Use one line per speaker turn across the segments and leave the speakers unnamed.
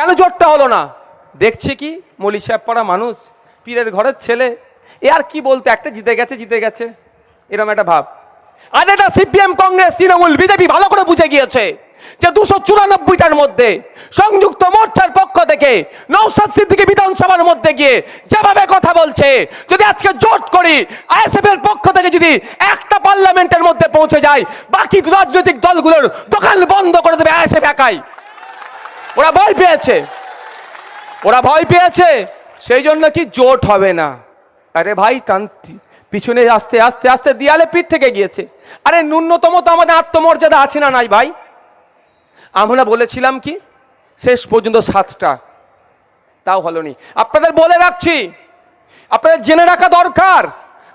কেন জোরটা হলো না? দেখছে কি? মলি পড়া মানুষ, পীরের ঘরের ছেলে। এ আর কি বলতে? একটা জিতে গেছে জিতে গেছে। এরকম একটা ভাব। আর এটা সিপিএম, কংগ্রেস, তৃণমূল, বিজেপি ভালো করে বুঝে গিয়েছে যে দুশো চুরানব্বইটার মধ্যে সংযুক্ত মোর্চার পক্ষ থেকে নৌসাদ সিদ্দিকী বিধানসভার মধ্যে গিয়ে যেভাবে কথা বলছে, যদি আজকে জোট করি, আইএসএফ এর পক্ষ থেকে যদি একটা পার্লামেন্টের মধ্যে পৌঁছে যায় বাকি রাজনৈতিক দলগুলোর দোকান বন্ধ করে দেবে আইএসএফ একাই। ওরা ভয় পেয়েছে। ওরা ভয় পেয়েছে। সেই জন্য কি জোট হবে না? আরে ভাই টান পিছনে আস্তে আস্তে আস্তে দিয়ালে পিঠ থেকে গিয়েছে। আরে ন্যূনতম তো আমাদের আত্মমর্যাদা আছে না নাই ভাই? আমরা বলেছিলাম কি, শেষ পর্যন্ত সাতটা। তাও হলোনি। আপনাদের বলে রাখছি, আপনাদের জেনে রাখা দরকার,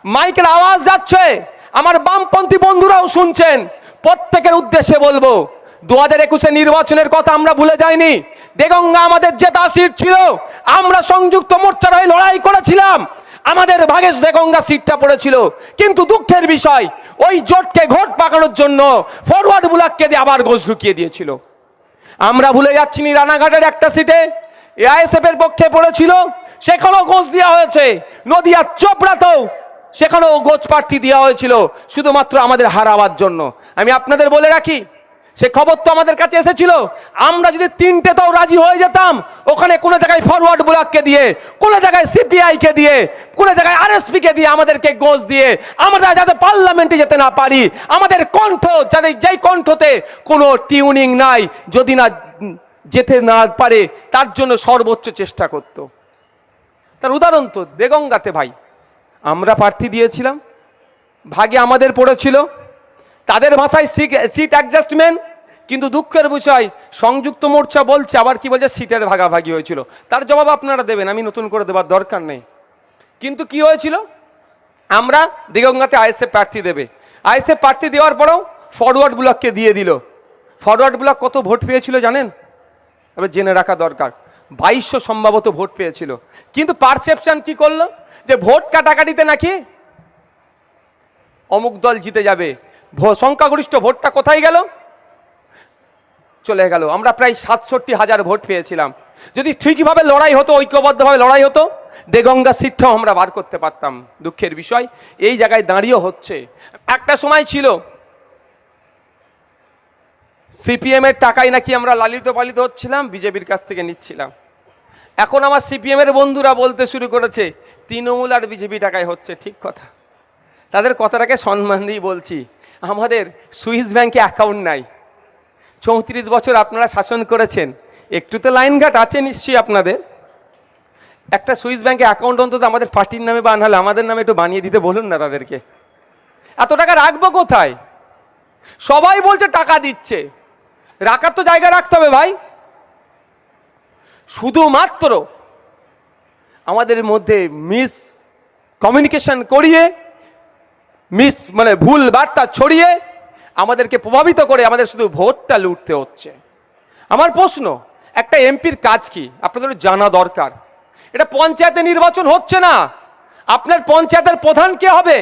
মাইকের আওয়াজ যাচ্ছে, আমার বামপন্থী বন্ধুরাও শুনছেন, প্রত্যেকের উদ্দেশ্যে বলব দু হাজার একুশে নির্বাচনের কথা আমরা ভুলে যাইনি। দেগঙ্গা আমাদের যে তাসির ছিল। আমরা সংযুক্ত মোর্চার হয়ে লড়াই করেছিলাম। আমাদের ভাগেশ দেগঙ্গা সিটটা পড়েছিল। কিন্তু দুঃখের বিষয়, ওই জোটকে ঘোট পাকানোর জন্য ফরওয়ার্ড বুলাককে দিয়ে আবার গোছ ঢুকিয়ে দিয়েছিল। আমরা ভুলে যাচ্ছি নি রানাঘাটের একটা সিটে। এআইএসএফ এর পক্ষে পড়েছিল। সেখানেও গোছ দেওয়া হয়েছে। নদিয়া চোপড়াতেও সেখানেও গোছ প্রার্থী দেওয়া হয়েছিল। শুধুমাত্র আমাদের হারাবার জন্য। আমি আপনাদের বলে রাখি সে খবর তো আমাদের কাছে এসেছিল। আমরা যদি তিনটে তাও রাজি হয়ে যেতাম, ওখানে কোনো জায়গায় ফরওয়ার্ড ব্লককে দিয়ে, কোনো জায়গায় সিপিআই কে দিয়ে, কোনো জায়গায় আরএসপি কে দিয়ে আমাদেরকে গোছ দিয়ে, আমরা যাতে পার্লামেন্টে যেতে না পারি, আমাদের কণ্ঠ যাতে যেই কণ্ঠতে কোনো টিউনিং নাই, যদি না যেতে না পারে, তার জন্য সর্বোচ্চ চেষ্টা করত। তার উদাহরণ তো দেগঙ্গাতে ভাই। আমরা প্রার্থী দিয়েছিলাম, ভাগে আমাদের পড়েছিল তাদের ভাষায় সিট অ্যাডজাস্টমেন্ট কিন্তু দুঃখের বিষয়, সংযুক্ত মোর্চা বলছে আবার কি বলছে সিটের ভাগাভাগি হয়েছিল। তার জবাব আপনারা দেবেন, আমি নতুন করে দেবার দরকার নেই। কিন্তু কি হয়েছিল? আমরা দিগঙ্গাতে আইএসএফ প্রার্থী দেবে। আইএসএফ প্রার্থী দেওয়ার পরেও ফরওয়ার্ড ব্লককে দিয়ে দিল। ফরওয়ার্ড ব্লক কত ভোট পেয়েছিল জানেন? এবার জেনে রাখা দরকার। বাইশশো সম্ভবত ভোট পেয়েছিল। কিন্তু পারসেপশন কি করল? যে ভোট কাটাকাটিতে নাকি অমুক দল জিতে যাবে। সংখ্যাগরিষ্ঠ ভোটটা কোথায় গেল? চলে গেল। আমরা প্রায় সাতষট্টি হাজার ভোট পেয়েছিলাম। যদি ঠিকভাবে লড়াই হতো, ঐক্যবদ্ধভাবে লড়াই হতো, দেগঙ্গা সিটটাও আমরা বার করতে পারতাম। দুঃখের বিষয়, এই জায়গায় দাঁড়িয়ে হচ্ছে। একটা সময় ছিল, সিপিএম এর টাকায় নাকি আমরা লালিত পালিত হচ্ছিলাম, বিজেপির কাছ থেকে নিচ্ছিলাম। এখন আমার সিপিএম এর বন্ধুরা বলতে শুরু করেছে, তৃণমূল আর বিজেপি টাকায় হচ্ছে, ঠিক কথা। তাদের কথাটাকে সম্মান দিয়ে বলছি, আমাদের সুইস ব্যাংকে অ্যাকাউন্ট নাই। চৌত্রিশ বছর আপনারা শাসন করেছেন, একটু তো লাইন ঘাট আছে নিশ্চয়ই আপনাদের। একটা সুইস ব্যাংকে অ্যাকাউন্ট অন্তত আমাদের পার্টির নামে বানালে, আমাদের নামে একটু বানিয়ে দিতে বলুন না তাদেরকে। এত টাকা রাখব কোথায়? সবাই বলছে টাকা দিচ্ছে। রাখার তো জায়গা রাখতে হবে ভাই। শুধুমাত্র আমাদের মধ্যে মিস কমিউনিকেশন করিয়ে মিস মানে ভুল বার্তা ছড়িয়ে আমাদেরকে প্রভাবিত করে আমাদের শুধু ভোটটা লুটতে হচ্ছে। আমার প্রশ্ন, একটা এমপির কাজ কি? আপনাদের জানা দরকার। এটা পঞ্চায়েতে নির্বাচন হচ্ছে না। আপনার পঞ্চায়েতের প্রধান কে হবে?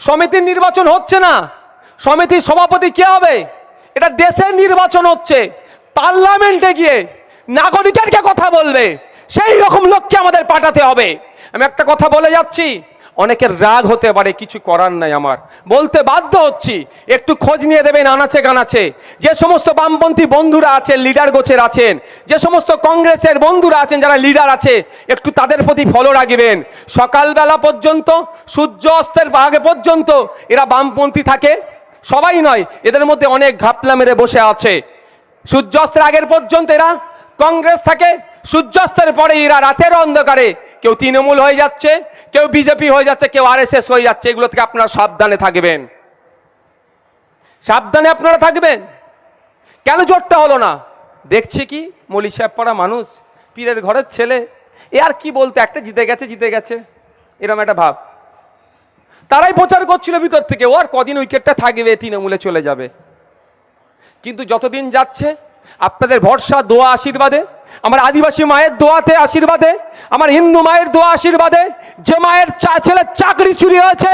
সমিতির নির্বাচন হচ্ছে না। সমিতির সভাপতি কে হবে? এটা দেশের নির্বাচন হচ্ছে। পার্লামেন্টে গিয়ে নাগরিকেরকে কথা বলবে? সেই রকম লোককে আমাদের পাঠাতে হবে। আমি একটা কথা বলে যাচ্ছি। অনেকের রাগ হতে পারে, কিছু করার নাই আমার। বলতে বাধ্য হচ্ছি, একটু খোঁজ নিয়ে দেবেন আনাচে গানাচে যে সমস্ত বামপন্থী বন্ধুরা আছেন লিডার গোছের আছেন, যে সমস্ত কংগ্রেসের বন্ধুরা আছেন যারা লিডার আছে, একটু তাদের প্রতি ফলো রাখবেন। সকালবেলা পর্যন্ত, সূর্য অস্তের আগে পর্যন্ত এরা বামপন্থী থাকে। সবাই নয়, এদের মধ্যে অনেক ঘাপলা মেরে বসে আছে। সূর্যাস্তের আগের পর্যন্ত এরা কংগ্রেস থাকে সূর্যাস্তের পরে এরা রাতের অন্ধকারে। কেউ তৃণমূল হয়ে যাচ্ছে কেউ বিজেপি হয়ে যাচ্ছে, কেউ আরএসএস হয়ে যাচ্ছে, এগুলো থেকে আপনারা সাবধানে থাকবেন। সাবধানে আপনারা থাকবেন। কেন জোরটা হলো না? দেখছি কি, মলি পড়া মানুষ, পীরের ঘরের ছেলে। এ আর কি বলতে, একটা জিতে গেছে জিতে গেছে। এরকম একটা ভাব। তারাই প্রচার করছিল ভিতর থেকে, ও আর কদিন উইকেটটা থাকবে, তৃণমূলে চলে যাবে। কিন্তু যতদিন যাচ্ছে, আপনাদের ভরসা, দোয়া, আশীর্বাদে, আমার আদিবাসী মায়ের দোয়াতে আশীর্বাদে আমার হিন্দু মায়ের দোয়া আশীর্বাদে যে মায়ের ছেলের চাকরি চুরি হয়েছে,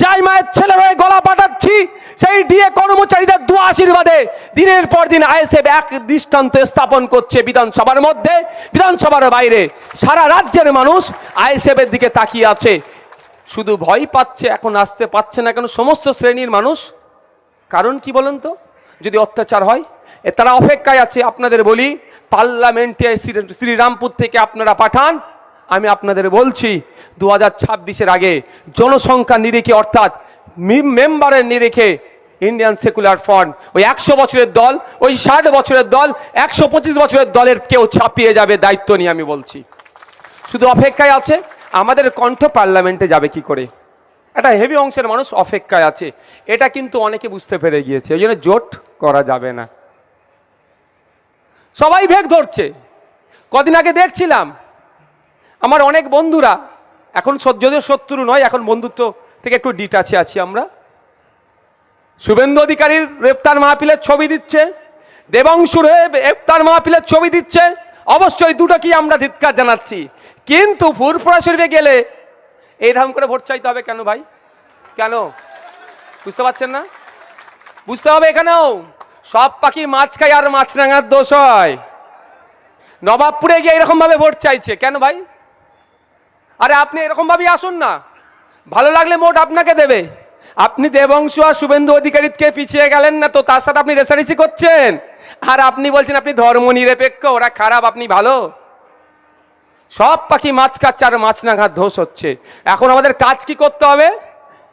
যাই মায়ের ছেলের হয়ে গলা পাঠাচ্ছি, সেই ডিএ কর্মচারীদের দু আশীর্বাদে দিনের পর দিন আইএসএফ এক দৃষ্টান্ত স্থাপন করছে বিধানসভার মধ্যে। বিধানসভার বাইরে সারা রাজ্যের মানুষ আইএসএফের দিকে তাকিয়ে আছে। শুধু ভয় পাচ্ছে, এখন আসতে পাচ্ছে না কেন? সমস্ত শ্রেণির মানুষ। কারণ কি বলেন তো? যদি অত্যাচার হয় তারা অপেক্ষায় আছে, আপনাদের বলি পার্লামেন্টে শ্রী- শ্রীরামপুর থেকে আপনারা পাঠান। আমি আপনাদের বলছি দু হাজার আগে জনসংখ্যা নিরিখে অর্থাৎ মেম্বারের নিরিখে ইন্ডিয়ান সেকুলার ফ্রন্ট ওই একশো বছরের দল, ওই ষাট বছরের দল, একশো পঁচিশ বছরের দলের কেউ ছাপিয়ে যাবে দায়িত্ব নিয়ে আমি বলছি। শুধু অপেক্ষায় আছে, আমাদের কণ্ঠ পার্লামেন্টে যাবে কি করে? একটা হেভি অংশের মানুষ অপেক্ষায় আছে। এটা কিন্তু অনেকে বুঝতে পেরে গিয়েছে, ওই জন্য জোট করা যাবে না। সবাই ভেগ ধরছে। কদিন আগে দেখছিলাম, আমার অনেক বন্ধুরা, এখন যদিও শত্রু নয়, এখন বন্ধুত্ব থেকে একটু ডিটাচে আছি আমরা। শুভেন্দু অধিকারীর গ্রেপ্তার মাহফিলের ছবি দিচ্ছে দেবাংশুর গ্রেপ্তার মাহফিলের ছবি দিচ্ছে, অবশ্যই দুটো কি আমরা ধিৎকার জানাচ্ছি। কিন্তু ফুরফুরা শরীফে গেলে এইরকম করে ভোট চাইতে হবে কেন ভাই? কেন? বুঝতে পারছেন না? বুঝতে হবে এখানেও। সব পাখি মাছ খায় আর মাছ রাঙার দোষ হয়। নবাবপুরে গিয়ে এরকম ভাবে ভোট চাইছে। কেন ভাই? আরে আপনি এরকম ভাবেই আসুন না। ভালো লাগলে মোট আপনাকে দেবে। আপনি দেবংশু আর শুভেন্দু অধিকারীকে পিছিয়ে গেলেন না তো তার সাথে আপনি রেসারেসি করছেন? আর আপনি বলছেন আপনি ধর্ম নিরপেক্ষ, ওরা খারাপ, আপনি ভালো? সব পাখি মাছ খাচ্ছে আর মাছ না ঘাত ধোষ হচ্ছে। এখন আমাদের কাজ কি করতে হবে?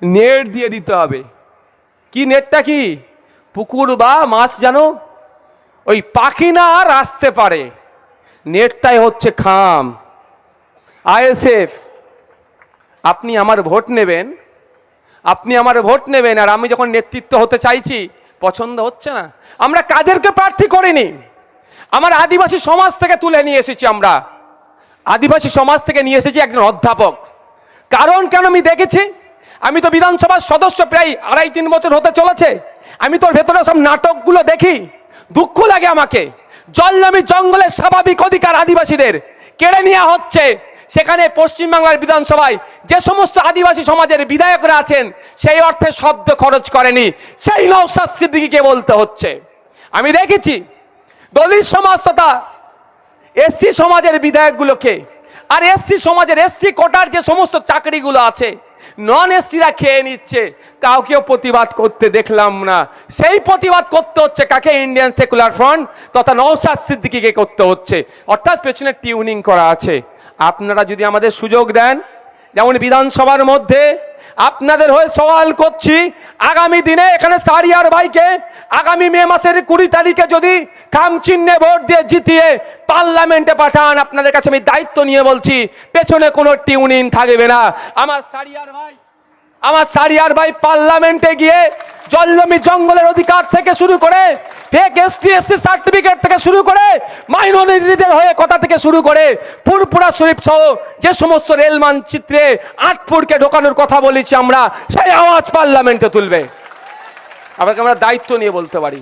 নেট দিয়ে দিতে হবে। কি নেটটা কি? পুকুর বা মাছ জানো ওই পাখি না আর আসতে পারে। নেটটাই হচ্ছে খাম। আইএসএফ, আপনি আমার ভোট নেবেন। আপনি আমার ভোট নেবেন আর আমি যখন নেতৃত্ব হতে চাইছি, পছন্দ হচ্ছে না। আমরা কাদেরকে প্রার্থী করিনি? আমার আদিবাসী সমাজ থেকে তুলে নিয়ে এসেছি আমরা। আদিবাসী সমাজ থেকে নিয়ে এসেছি একজন অধ্যাপক। কারণ কেন আমি দেখেছি? আমি তো বিধানসভার সদস্য প্রায় আড়াই তিন বছর হতে চলেছে। আমি তোর ভেতরে সব নাটকগুলো দেখি, দুঃখ লাগে আমাকে। জলনামি জঙ্গলের স্বাভাবিক অধিকার আদিবাসীদের কেড়ে নেওয়া হচ্ছে। সেখানে পশ্চিমবাংলার বিধানসভায় যে সমস্ত আদিবাসী সমাজের বিধায়করা আছেন, সেই অর্থে শব্দ খরচ করেনি। সেই নৌসাদ সিদ্দিকিকে বলতে হচ্ছে। আমি দেখেছি দলিত সমাজ তথা এসসি সমাজের বিধায়কগুলোকে। আর এসসি সমাজের এসসি কোটার যে সমস্ত চাকরিগুলো আছে নন এসিরা খেয়ে নিচ্ছে। কাউকেও প্রতিবাদ করতে দেখলাম না। সেই প্রতিবাদ করতে হচ্ছে কাকে? ইন্ডিয়ান সেকুলার ফ্রন্ট তথা নৌসাদ সিদ্দিকিকে করতে হচ্ছে। অর্থাৎ পেছনে টিউনিং করা আছে। আপনারা যদি আমাদের সুযোগ দেন, যেমন বিধানসভার মধ্যে আপনাদের হয়ে সওয়াল করছি, আগামী দিনে এখানে সারিয়ার ভাইকে আগামী মে মাসের কুড়ি তারিখে যদি খাম চিহ্নে ভোট দিয়ে জিতিয়ে পার্লামেন্টে পাঠান। আপনাদের কাছে আমি দায়িত্ব নিয়ে বলছি, পেছনে কোনো টিউনিন থাকবে না। আমার সারিয়ার ভাই, আমার সারিয়ার ভাই পার্লামেন্টে গিয়ে জলজমি জঙ্গলের অধিকার থেকে শুরু করে ফেক এসটি এসসি সার্টিফিকেট থেকে শুরু করে মাইনরিটিদের হয়ে কথা থেকে শুরু করে পুরপুরা শরীফ সহ যে সমস্ত রেল মানচিত্রে আটপুরকে ঢোকানোর কথা বলেছি আমরা, সেই আওয়াজ পার্লামেন্টে তুলবে। আপনাকে আমরা দায়িত্ব নিয়ে বলতে পারি।